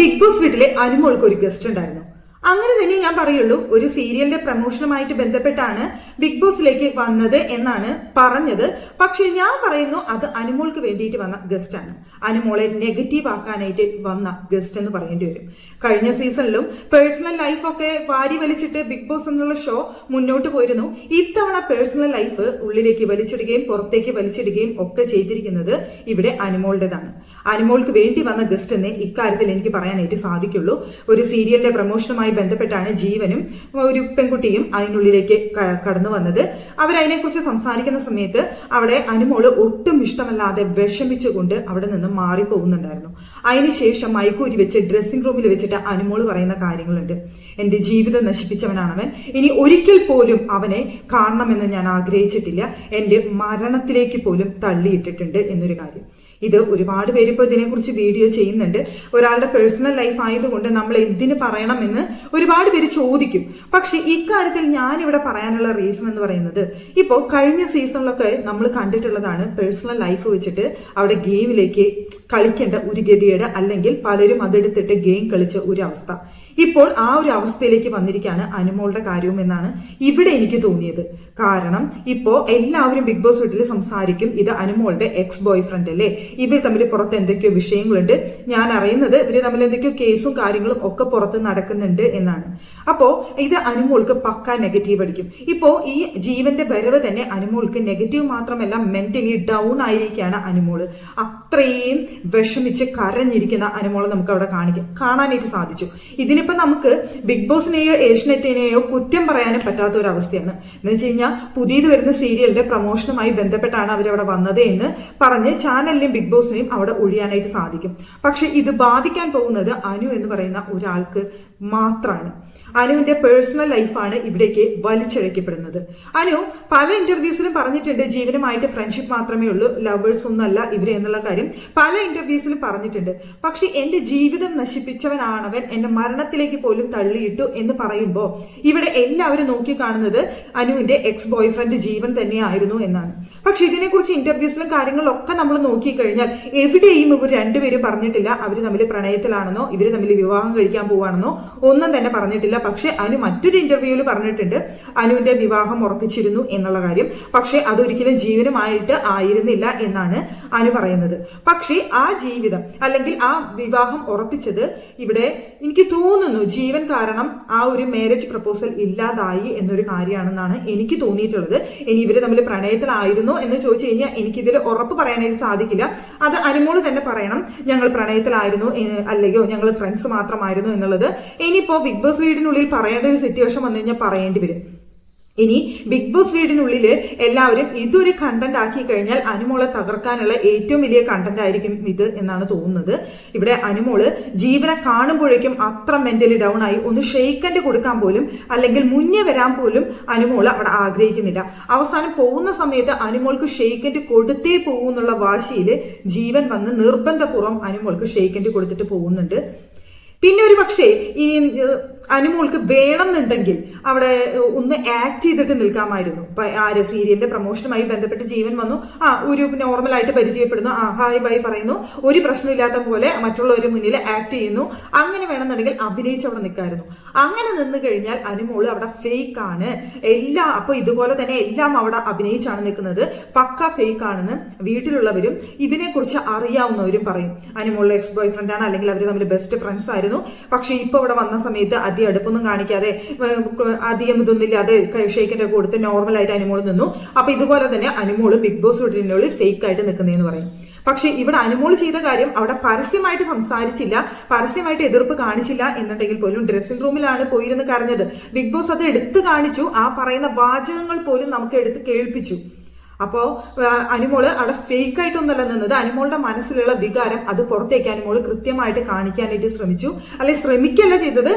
Big boss വീട്ടിലെ അനുമോൾക്ക് ഒരു guest ഉണ്ടായിരുന്നു. അങ്ങനെ തന്നെ ഞാൻ പറയുള്ളൂ ഒരു സീരിയലിന്റെ പ്രമോഷനുമായിട്ട് ബന്ധപ്പെട്ടാണ് ബിഗ് ബോസിലേക്ക് വന്നത് എന്നാണ് പറഞ്ഞത്. പക്ഷെ ഞാൻ പറയുന്നു അത് അനുമോൾക്ക് വേണ്ടിയിട്ട് വന്ന ഗസ്റ്റ് ആണ്. അനുമോളെ നെഗറ്റീവ് ആക്കാനായിട്ട് വന്ന ഗസ്റ്റ് എന്ന് പറയേണ്ടി വരും. കഴിഞ്ഞ സീസണിലും പേഴ്സണൽ ലൈഫൊക്കെ വാരി വലിച്ചിട്ട് ബിഗ് ബോസ് എന്നുള്ള ഷോ മുന്നോട്ട് പോയിരുന്നു. ഇത്തവണ പേഴ്സണൽ ലൈഫ് ഉള്ളിലേക്ക് വലിച്ചിടുകയും പുറത്തേക്ക് വലിച്ചിടുകയും ഒക്കെ ചെയ്തിരിക്കുന്നത് ഇവിടെ അനുമോളുടേതാണ്. അനുമോൾക്ക് വേണ്ടി വന്ന ഗസ്റ്റ് എന്നേ ഇക്കാര്യത്തിൽ എനിക്ക് പറയാനായിട്ട് സാധിക്കുള്ളൂ. ഒരു സീരിയലിന്റെ പ്രമോഷനുമായി ബന്ധപ്പെട്ടാണ് ജീവനും ഒരു പെൺകുട്ടിയും അതിനുള്ളിലേക്ക് കടന്നു വന്നത്. അവരതിനെക്കുറിച്ച് സംസാരിക്കുന്ന സമയത്ത് അവിടെ അനുമോൾ ഒട്ടും ഇഷ്ടമല്ലാതെ വിഷമിച്ചുകൊണ്ട് അവിടെ നിന്ന് മാറിപ്പോകുന്നുണ്ടായിരുന്നു. അതിനുശേഷം മയക്കൂരി വെച്ച് ഡ്രസ്സിംഗ് റൂമിൽ വെച്ചിട്ട് അനുമോൾ പറയുന്ന കാര്യങ്ങളുണ്ട്. എന്റെ ജീവിതം നശിപ്പിച്ചവനാണവൻ. ഇനി ഒരിക്കൽ പോലും അവനെ കാണണമെന്ന് ഞാൻ ആഗ്രഹിച്ചിട്ടില്ല. എന്റെ മരണത്തിലേക്ക് പോലും തള്ളിയിട്ടിട്ടുണ്ട് എന്നൊരു കാര്യം. ഇത് ഒരുപാട് പേര് ഇപ്പോൾ ഇതിനെക്കുറിച്ച് വീഡിയോ ചെയ്യുന്നുണ്ട്. ഒരാളുടെ പേഴ്സണൽ ലൈഫ് ആയതുകൊണ്ട് നമ്മൾ എന്തിന് പറയണമെന്ന് ഒരുപാട് പേര് ചോദിക്കും. പക്ഷെ ഇക്കാര്യത്തിൽ ഞാനിവിടെ പറയാനുള്ള റീസൺ എന്ന് പറയുന്നത് ഇപ്പോൾ കഴിഞ്ഞ സീസണിലൊക്കെ നമ്മൾ കണ്ടിട്ടുള്ളതാണ് പേഴ്സണൽ ലൈഫ് വെച്ചിട്ട് അവിടെ ഗെയിമിലേക്ക് കളിക്കേണ്ട ഒരു ഗതികേട് അല്ലെങ്കിൽ പലരും അതെടുത്തിട്ട് ഗെയിം കളിച്ച ഒരു അവസ്ഥ. ഇപ്പോൾ ആ ഒരു അവസ്ഥയിലേക്ക് വന്നിരിക്കുകയാണ് അനുമോളുടെ കാര്യവും എന്നാണ് ഇവിടെ എനിക്ക് തോന്നിയത്. കാരണം ഇപ്പോൾ എല്ലാവരും ബിഗ് ബോസ് വീട്ടിൽ സംസാരിക്കും ഇത് അനുമോളുടെ എക്സ് ബോയ് ഫ്രണ്ട് അല്ലേ? ഇവർ തമ്മിൽ പുറത്ത് എന്തൊക്കെയോ വിഷയങ്ങളുണ്ട്. ഞാൻ അറിയുന്നത് ഇവർ തമ്മിൽ എന്തൊക്കെയോ കേസും കാര്യങ്ങളും ഒക്കെ പുറത്ത് നടക്കുന്നുണ്ട് എന്നാണ്. അപ്പോൾ ഇത് അനുമോൾക്ക് പക്ക നെഗറ്റീവ് അടിക്കും. ഇപ്പോൾ ഈ ജീവന്റെ വരവ് തന്നെ അനുമോൾക്ക് നെഗറ്റീവ് മാത്രമല്ല മെന്റലി ഡൗൺ ആയിരിക്കുകയാണ് അനുമോൾ. അത്രയും വിഷമിച്ച് കരഞ്ഞിരിക്കുന്ന അനുമോളെ നമുക്ക് അവിടെ കാണിക്കാം. കാണാനായിട്ട് സാധിച്ചു. ഇതിനിപ്പോ നമുക്ക് ബിഗ് ബോസിനെയോ ഏഷ്യനെറ്റിനെയോ കുറ്റം പറയാനും പറ്റാത്ത ഒരു അവസ്ഥയാണ് എന്ന് വെച്ച് കഴിഞ്ഞാൽ പുതിയത് വരുന്ന സീരിയലിന്റെ പ്രൊമോഷനുമായി ബന്ധപ്പെട്ടാണ് അവരവിടെ വന്നത് എന്ന് പറഞ്ഞ് ചാനലിനെയും ബിഗ് ബോസിനെയും അവിടെ ഒഴിയാനായിട്ട് സാധിക്കും. പക്ഷെ ഇത് ബാധിക്കാൻ പോകുന്നത് അനു എന്ന് പറയുന്ന ഒരാൾക്ക് മാത്രമാണ് അനുവിന്റെ പേഴ്സണൽ ലൈഫാണ് ഇവിടേക്ക് വലിച്ചഴക്കപ്പെടുന്നത് അനു പല ഇന്റർവ്യൂസിലും പറഞ്ഞിട്ടുണ്ട് ജീവനുമായിട്ട് ഫ്രണ്ട്ഷിപ്പ് മാത്രമേ ഉള്ളൂ ലവേഴ്സ് ഒന്നല്ല ഇവർ എന്നുള്ള കാര്യം പല ഇന്റർവ്യൂസിലും പറഞ്ഞിട്ടുണ്ട്. പക്ഷെ എന്റെ ജീവിതം നശിപ്പിച്ചവനാണവൻ എന്നെ മരണത്തിലേക്ക് പോലും തള്ളിയിട്ടു എന്ന് പറയുമ്പോൾ ഇവിടെ എല്ലാവരും നോക്കി കാണുന്നത് അനുവിന്റെ എക്സ് ബോയ് ഫ്രണ്ട് ജീവൻ തന്നെയായിരുന്നു എന്നാണ്. പക്ഷെ ഇതിനെക്കുറിച്ച് ഇന്റർവ്യൂസിലും കാര്യങ്ങളൊക്കെ നമ്മൾ നോക്കിക്കഴിഞ്ഞാൽ എവിടെയും ഇവർ രണ്ടുപേരും പറഞ്ഞിട്ടില്ല അവർ തമ്മിൽ പ്രണയത്തിലാണെന്നോ ഇവർ തമ്മിൽ വിവാഹം കഴിക്കാൻ പോവാണെന്നോ ഒന്നും തന്നെ പറഞ്ഞിട്ടില്ല. പക്ഷെ അനു മറ്റൊരു ഇന്റർവ്യൂവിൽ പറഞ്ഞിട്ടുണ്ട്. അനുവിന്റെ വിവാഹം ഉറപ്പിച്ചിരുന്നു എന്നുള്ള കാര്യം. പക്ഷെ അതൊരിക്കലും ജീവനമായിട്ട് ആയിരുന്നില്ല എന്നാണ് അനു പറയുന്നത്. പക്ഷേ ആ ജീവിതം അല്ലെങ്കിൽ ആ വിവാഹം ഉറപ്പിച്ചത് ഇവിടെ എനിക്ക് തോന്നുന്നു ജീവൻ കാരണം ആ ഒരു മാരേജ് പ്രപ്പോസൽ ഇല്ലാതായി എന്നൊരു കാര്യമാണെന്നാണ് എനിക്ക് തോന്നിയിട്ടുള്ളത്. ഇനി ഇവർ തമ്മിൽ പ്രണയത്തിലായിരുന്നോ എന്ന് ചോദിച്ചു കഴിഞ്ഞാൽ എനിക്കിതിൽ ഉറപ്പ് പറയാനായിട്ട് സാധിക്കില്ല. അത് അനുമോൾ തന്നെ പറയണം. ഞങ്ങൾ പ്രണയത്തിലായിരുന്നു അല്ലയോ ഞങ്ങൾ ഫ്രണ്ട്സ് മാത്രമായിരുന്നു എന്നുള്ളത്. ഇനിയിപ്പോ ബിഗ് ബോസ് വീടിനുള്ളിൽ പറയേണ്ട ഒരു സിറ്റുവേഷൻ വന്നു കഴിഞ്ഞാൽ പറയേണ്ടി വരും. ഇനി ബിഗ് ബോസ് വീടിനുള്ളിൽ എല്ലാവരും ഇതൊരു കണ്ടന്റ് ആക്കി കഴിഞ്ഞാൽ അനുമോളെ തകർക്കാനുള്ള ഏറ്റവും വലിയ കണ്ടന്റ് ആയിരിക്കും ഇത് എന്നാണ് തോന്നുന്നത്. ഇവിടെ അനുമോൾ ജീവനെ കാണുമ്പോഴേക്കും അത്ര മെന്റലി ഡൗൺ ആയി. ഒന്ന് ഷെയ്ക്കൻഡ് കൊടുക്കാൻ പോലും അല്ലെങ്കിൽ മുന്നേ വരാൻ പോലും അനുമോൾ അവിടെ ആഗ്രഹിക്കുന്നില്ല. അവസാനം പോകുന്ന സമയത്ത് അനുമോൾക്ക് ഷെയ്ക്കൻഡ് കൊടുത്തേ പോകും എന്നുള്ള വാശിയിൽ ജീവൻ വന്ന് നിർബന്ധപൂർവം അനുമോൾക്ക് ഷെയ്ക്കൻഡ് കൊടുത്തിട്ട് പോകുന്നുണ്ട്. പിന്നെ ഒരു പക്ഷേ ഇനി അനുമോൾക്ക് വേണമെന്നുണ്ടെങ്കിൽ അവിടെ ഒന്ന് ആക്ട് ചെയ്തിട്ട് നിൽക്കാമായിരുന്നു. ആര് സീരിയലിന്റെ പ്രൊമോഷനുമായി ബന്ധപ്പെട്ട് ജീവൻ വന്നു. ആ ഒരു നോർമലായിട്ട് പരിചയപ്പെടുന്നു. ആ ഹായ് ബൈ പറയുന്നു. ഒരു പ്രശ്നമില്ലാത്ത പോലെ മറ്റുള്ളവരുടെ മുന്നിൽ ആക്ട് ചെയ്യുന്നു. അങ്ങനെ വേണമെന്നുണ്ടെങ്കിൽ അഭിനയിച്ച് അവിടെ നിൽക്കായിരുന്നു. അങ്ങനെ നിന്ന് കഴിഞ്ഞാൽ അനുമോൾ അവിടെ ഫേക്ക് ആണ്. എല്ലാ അപ്പൊ ഇതുപോലെ തന്നെ എല്ലാം അവിടെ അഭിനയിച്ചാണ് നിൽക്കുന്നത്. പക്ക ഫേക്ക് ആണെന്ന് വീട്ടിലുള്ളവരും ഇതിനെക്കുറിച്ച് അറിയാവുന്നവരും പറയും. അനുമോളുടെ എക്സ് ബോയ് ഫ്രണ്ട് ആണ്. അല്ലെങ്കിൽ അവർ തമ്മിൽ ബെസ്റ്റ് ഫ്രണ്ട്സ് ആയിരുന്നു. പക്ഷേ ഇപ്പോൾ ഇവിടെ വന്ന സമയത്ത് അധികം അടുപ്പൊന്നും കാണിക്കാതെ അധികം ഇതൊന്നുമില്ലാതെ ഷേക്കിന്റെ നോർമൽ നോർമലായിട്ട് അനുമോൾ നിന്നു. അപ്പൊ ഇതുപോലെ തന്നെ അനുമോൾ ബിഗ് ബോസ് വീട്ടിനുള്ളിൽ ഫേക്ക് ആയിട്ട് നിൽക്കുന്നതെന്ന് പറയും. പക്ഷെ ഇവിടെ അനുമോൾ ചെയ്ത കാര്യം അവിടെ പരസ്യമായിട്ട് സംസാരിച്ചില്ല പരസ്യമായിട്ട് എതിർപ്പ് കാണിച്ചില്ല എന്നുണ്ടെങ്കിൽ പോലും ഡ്രസ്സിംഗ് റൂമിലാണ് പോയിരുന്ന് കരഞ്ഞത്. ബിഗ് ബോസ് അത് എടുത്തു കാണിച്ചു ആ പറയുന്ന വാചകങ്ങൾ പോലും നമുക്ക് എടുത്ത് കേൾപ്പിച്ചു. അപ്പോ ആ, അനുമോൾ അവിടെ ഫേക്ക് ആയിട്ടൊന്നല്ല നിന്നത്. അനുമോളുടെ മനസ്സിലുള്ള വികാരം അത് പുറത്തേക്ക് അനുമോൾ കൃത്യമായിട്ട് കാണിക്കാനായിട്ട് ശ്രമിച്ചു. അല്ലെ ശ്രമിക്കല്ല ചെയ്തത്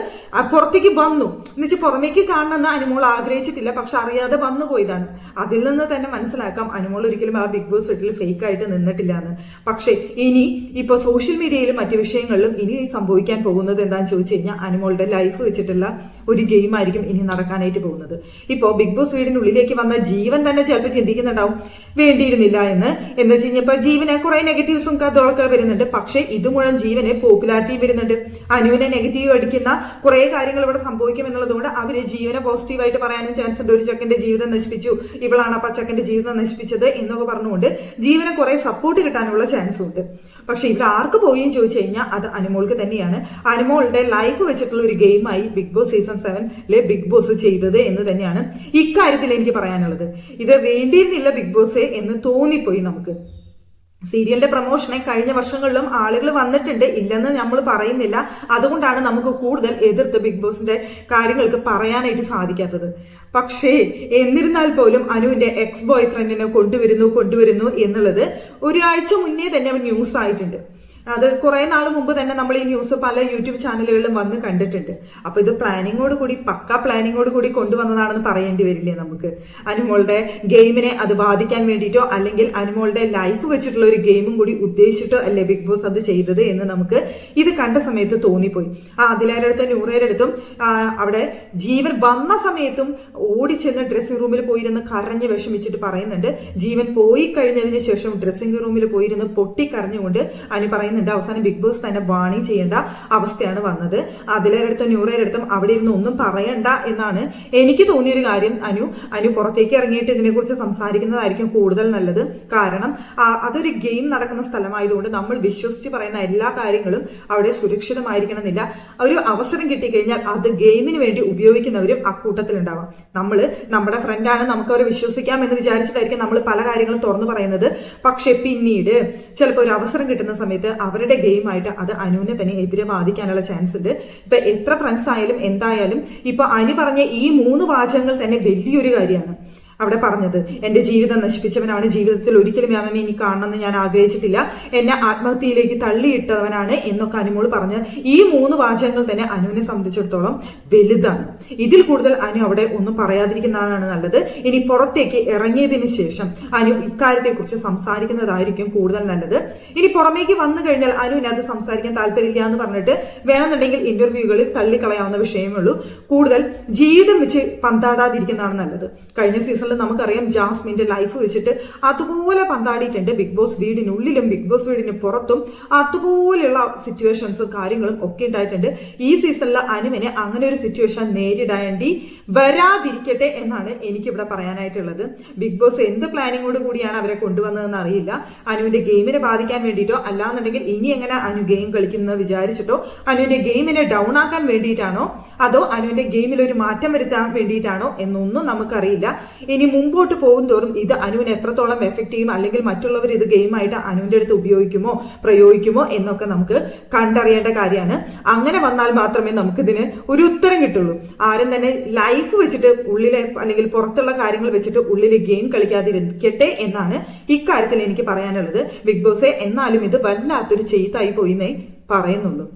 പുറത്തേക്ക് വന്നു. എന്നുവെച്ചാൽ പുറമേക്ക് കാണണമെന്ന് അനുമോൾ ആഗ്രഹിച്ചിട്ടില്ല പക്ഷെ അറിയാതെ വന്നു പോയതാണ്. അതിൽ നിന്ന് തന്നെ മനസ്സിലാക്കാം അനുമോൾ ഒരിക്കലും ആ ബിഗ് ബോസ് വീട്ടിൽ ഫേക്ക് ആയിട്ട് നിന്നിട്ടില്ല എന്ന്. പക്ഷേ ഇനി ഇപ്പൊ സോഷ്യൽ മീഡിയയിലും മറ്റു വിഷയങ്ങളിലും ഇനി സംഭവിക്കാൻ പോകുന്നത് എന്താണെന്ന് ചോദിച്ചു കഴിഞ്ഞാൽ അനുമോളുടെ ലൈഫ് വെച്ചിട്ടുള്ള ഒരു ഗെയിം ആയിരിക്കും ഇനി നടക്കാനായിട്ട് പോകുന്നത്. ഇപ്പോൾ ബിഗ് ബോസ് വീടിനുള്ളിലേക്ക് വന്ന ജീവൻ തന്നെ ചിലപ്പോൾ ചിന്തിക്കുന്നുണ്ടാവും. сказав വേണ്ടിയിരുന്നില്ല എന്ന്. എന്ന് വെച്ച് കഴിഞ്ഞപ്പോ ജീവന് കുറെ നെഗറ്റീവ്സും കഥകളൊക്കെ വരുന്നുണ്ട്. പക്ഷേ ഇത് മുഴുവൻ ജീവന് പോപ്പുലാരിറ്റി വരുന്നുണ്ട്. അനുവിനെ നെഗറ്റീവ് അടിക്കുന്ന കുറെ കാര്യങ്ങൾ ഇവിടെ സംഭവിക്കും എന്നുള്ളതുകൊണ്ട് അവർ ജീവനെ പോസിറ്റീവായിട്ട് പറയാനും ചാൻസ് ഉണ്ട്. ഒരു ചെക്കന്റെ ജീവിതം നശിപ്പിച്ചു. ഇവളാണ് അപ്പൊ ചെക്കന്റെ ജീവിതം നശിപ്പിച്ചത് എന്നൊക്കെ പറഞ്ഞുകൊണ്ട് ജീവനെ കുറെ സപ്പോർട്ട് കിട്ടാനുള്ള ചാൻസും ഉണ്ട്. പക്ഷെ ഇവിടെ ആർക്ക് പോയും ചോദിച്ചു കഴിഞ്ഞാൽ അത് അനുമോൾക്ക് തന്നെയാണ്. അനുമോളുടെ ലൈഫ് വെച്ചിട്ടുള്ള ഒരു ഗെയിമായി ബിഗ് ബോസ് സീസൺ സെവനിലെ ബിഗ് ബോസ് ചെയ്തത് എന്ന് തന്നെയാണ് ഇക്കാര്യത്തിൽ എനിക്ക് പറയാനുള്ളത്. ഇത് വേണ്ടിയിരുന്നില്ല ബിഗ് ബോസ് എന്ന് തോന്നിപ്പോയി നമുക്ക്. സീരിയലിന്റെ പ്രൊമോഷനെ കഴിഞ്ഞ വർഷങ്ങളിലും ആളുകൾ വന്നിട്ടുണ്ട്. ഇല്ലെന്ന് നമ്മൾ പറയുന്നില്ല. അതുകൊണ്ടാണ് നമുക്ക് കൂടുതൽ എതിർത്ത് ബിഗ് ബോസിന്റെ കാര്യങ്ങൾക്ക് പറയാനായിട്ട് സാധിക്കാത്തത്. പക്ഷേ എന്നിരുന്നാൽ പോലും അനുവിന്റെ എക്സ് ബോയ് ഫ്രണ്ടിനെ കൊണ്ടുവരുന്നു കൊണ്ടുവരുന്നു എന്നുള്ളത് ഒരാഴ്ച മുന്നേ തന്നെ ന്യൂസ് ആയിട്ടുണ്ട്. അത് കുറെ നാൾ മുമ്പ് തന്നെ നമ്മൾ ഈ ന്യൂസ് പല യൂട്യൂബ് ചാനലുകളിലും വന്ന് കണ്ടിട്ടുണ്ട്. അപ്പൊ ഇത് പ്ലാനിങ്ങോട് കൂടി പക്ക പ്ലാനിങ്ങോട് കൂടി കൊണ്ടുവന്നതാണെന്ന് പറയേണ്ടി വരില്ലേ നമുക്ക്? അനുമോളുടെ ഗെയിമിനെ അത് ബാധിക്കാൻ വേണ്ടിയിട്ടോ അല്ലെങ്കിൽ അനുമോളുടെ ലൈഫ് വെച്ചിട്ടുള്ള ഒരു ഗെയിമും കൂടി ഉദ്ദേശിച്ചിട്ടോ അല്ലേ ബിഗ് ബോസ് അത് ചെയ്തത് എന്ന് നമുക്ക് ഇത് കണ്ട സമയത്ത് തോന്നിപ്പോയി. ആ അതിലേരടുത്തും നൂറേരടുത്തും അവിടെ ജീവൻ വന്ന സമയത്തും ഓടിച്ചെന്ന് ഡ്രസ്സിംഗ് റൂമിൽ പോയിരുന്ന് കരഞ്ഞ് വിഷമിച്ചിട്ട് പറയുന്നുണ്ട്. ജീവൻ പോയി കഴിഞ്ഞതിന് ശേഷം ഡ്രസ്സിംഗ് റൂമിൽ പോയിരുന്ന് പൊട്ടിക്കരഞ്ഞുകൊണ്ട് അനു പറയുന്നുണ്ട് അവസാനം ബിഗ് ബോസ് തന്നെ വാണി ചെയ്യേണ്ട അവസ്ഥയാണ് വന്നത്. അതിലേരടുത്തും ന്യൂറയിലടുത്തും അവിടെ ഇരുന്ന് ഒന്നും പറയണ്ട എന്നാണ് എനിക്ക് തോന്നിയൊരു കാര്യം അനു. അനു പുറത്തേക്ക് ഇറങ്ങിയിട്ട് ഇതിനെക്കുറിച്ച് സംസാരിക്കുന്നതായിരിക്കും കൂടുതൽ നല്ലത്. കാരണം അതൊരു ഗെയിം നടക്കുന്ന സ്ഥലമായതുകൊണ്ട് നമ്മൾ വിശ്വസിച്ച് പറയുന്ന എല്ലാ കാര്യങ്ങളും അവിടെ സുരക്ഷിതമായിരിക്കണമെന്നില്ല. ഒരു അവസരം കിട്ടിക്കഴിഞ്ഞാൽ അത് ഗെയിമിന് വേണ്ടി ഉപയോഗിക്കുന്നവരും അക്കൂട്ടത്തിലുണ്ടാവാം. നമ്മൾ നമ്മുടെ ഫ്രണ്ടാണ് നമുക്ക് അവരെ വിശ്വസിക്കാം എന്ന് വിചാരിച്ചിട്ടായിരിക്കും നമ്മൾ പല കാര്യങ്ങളും തുറന്നു പറയുന്നത്. പക്ഷെ പിന്നീട് ചിലപ്പോൾ ഒരു അവസരം കിട്ടുന്ന സമയത്ത് അവരുടെ ഗെയിമായിട്ട് അത് അനുവിനെ തന്നെ എതിരെ ബാധിക്കാനുള്ള ചാൻസ് ഉണ്ട്. ഇപ്പൊ എത്ര ഫ്രണ്ട്സ് ആയാലും എന്തായാലും ഇപ്പൊ അനു പറഞ്ഞ ഈ മൂന്ന് വാചകങ്ങൾ തന്നെ വലിയൊരു കാര്യമാണ്. അവിടെ പറഞ്ഞത് എന്റെ ജീവിതം നശിപ്പിച്ചവനാണ്. ജീവിതത്തിൽ ഒരിക്കലും അവനെ ഇനി കാണണമെന്ന് ഞാൻ ആഗ്രഹിച്ചിട്ടില്ല. എന്നെ ആത്മഹത്യയിലേക്ക് തള്ളിയിട്ടവനാണ് എന്നൊക്കെ അനുമോൾ പറഞ്ഞ ഈ മൂന്ന് വാചകങ്ങൾ തന്നെ അനുവിനെ സംബന്ധിച്ചിടത്തോളം വലുതാണ്. ഇതിൽ കൂടുതൽ അനു അവിടെ ഒന്നും പറയാതിരിക്കുന്നതാണ് നല്ലത്. ഇനി പുറത്തേക്ക് ഇറങ്ങിയതിന് ശേഷം അനു ഇക്കാര്യത്തെക്കുറിച്ച് സംസാരിക്കുന്നതായിരിക്കും കൂടുതൽ നല്ലത്. ഇനി പുറമേക്ക് വന്നു കഴിഞ്ഞാൽ അനുവിന് അത് സംസാരിക്കാൻ താല്പര്യമില്ല എന്ന് പറഞ്ഞിട്ട് വേണമെന്നുണ്ടെങ്കിൽ ഇന്റർവ്യൂകളിൽ തള്ളിക്കളയാവുന്ന വിഷയമേ ഉള്ളൂ. കൂടുതൽ ജീവിതം വെച്ച് പന്താടാതിരിക്കുന്നതാണ് നല്ലത്. കഴിഞ്ഞ സീസണിൽ നമുക്കറിയാം ജാസ്മിന്റെ ലൈഫ് വെച്ചിട്ട് അതുപോലെ പന്താടിയിട്ടുണ്ട് ബിഗ് ബോസ് വീടിനുള്ളിലും ബിഗ് ബോസ് വീടിന് പുറത്തും അതുപോലെയുള്ള സിറ്റുവേഷൻസും കാര്യങ്ങളും ഒക്കെ ഉണ്ടായിട്ടുണ്ട്. ഈ സീസണിൽ അനുവിനെ അങ്ങനെ ഒരു സിറ്റുവേഷൻ നേരിടേണ്ടി വരാതിരിക്കട്ടെ എന്നാണ് എനിക്കിവിടെ പറയാനായിട്ടുള്ളത്. ബിഗ് ബോസ് എന്ത് പ്ലാനിങ്ങോട് കൂടിയാണ് അവരെ കൊണ്ടുവന്നതെന്ന് അറിയില്ല. അനുവിന്റെ ഗെയിമിനെ ബാധിക്കാൻ വേണ്ടിയിട്ടോ അല്ലാന്നുണ്ടെങ്കിൽ ഇനി എങ്ങനെ അനു ഗെയിം കളിക്കുന്നത് വിചാരിച്ചിട്ടോ അനുവിന്റെ ഗെയിമിനെ ഡൗൺ ആക്കാൻ വേണ്ടിയിട്ടാണോ അതോ അനുവിന്റെ ഗെയിമിൽ ഒരു മാറ്റം വരുത്താൻ വേണ്ടിയിട്ടാണോ എന്നൊന്നും നമുക്കറിയില്ല. ഇനി മുമ്പോട്ട് പോകും തോറും ഇത് അനുവിന് എത്രത്തോളം എഫക്ട് ചെയ്യും? അല്ലെങ്കിൽ മറ്റുള്ളവർ ഇത് ഗെയിമായിട്ട് അനുവിന്റെ അടുത്ത് ഉപയോഗിക്കുമോ? പ്രയോഗിക്കുമോ? എന്നൊക്കെ നമുക്ക് കണ്ടറിയേണ്ട കാര്യമാണ്. അങ്ങനെ വന്നാൽ മാത്രമേ നമുക്കിതിന് ഒരു ഉത്തരം കിട്ടുള്ളൂ. ആരും തന്നെ ലൈഫ് വെച്ചിട്ട് ഉള്ളിലെ അല്ലെങ്കിൽ പുറത്തുള്ള കാര്യങ്ങൾ വെച്ചിട്ട് ഉള്ളിൽ ഗെയിം കളിക്കാതിരിക്കട്ടെ എന്നാണ് ഇക്കാര്യത്തിൽ എനിക്ക് പറയാനുള്ളത്. ബിഗ് ബോസ് എന്നാലും ഇത് വല്ലാത്തൊരു ചെയ്തായി പോയിന്നേ പറയുന്നുള്ളൂ.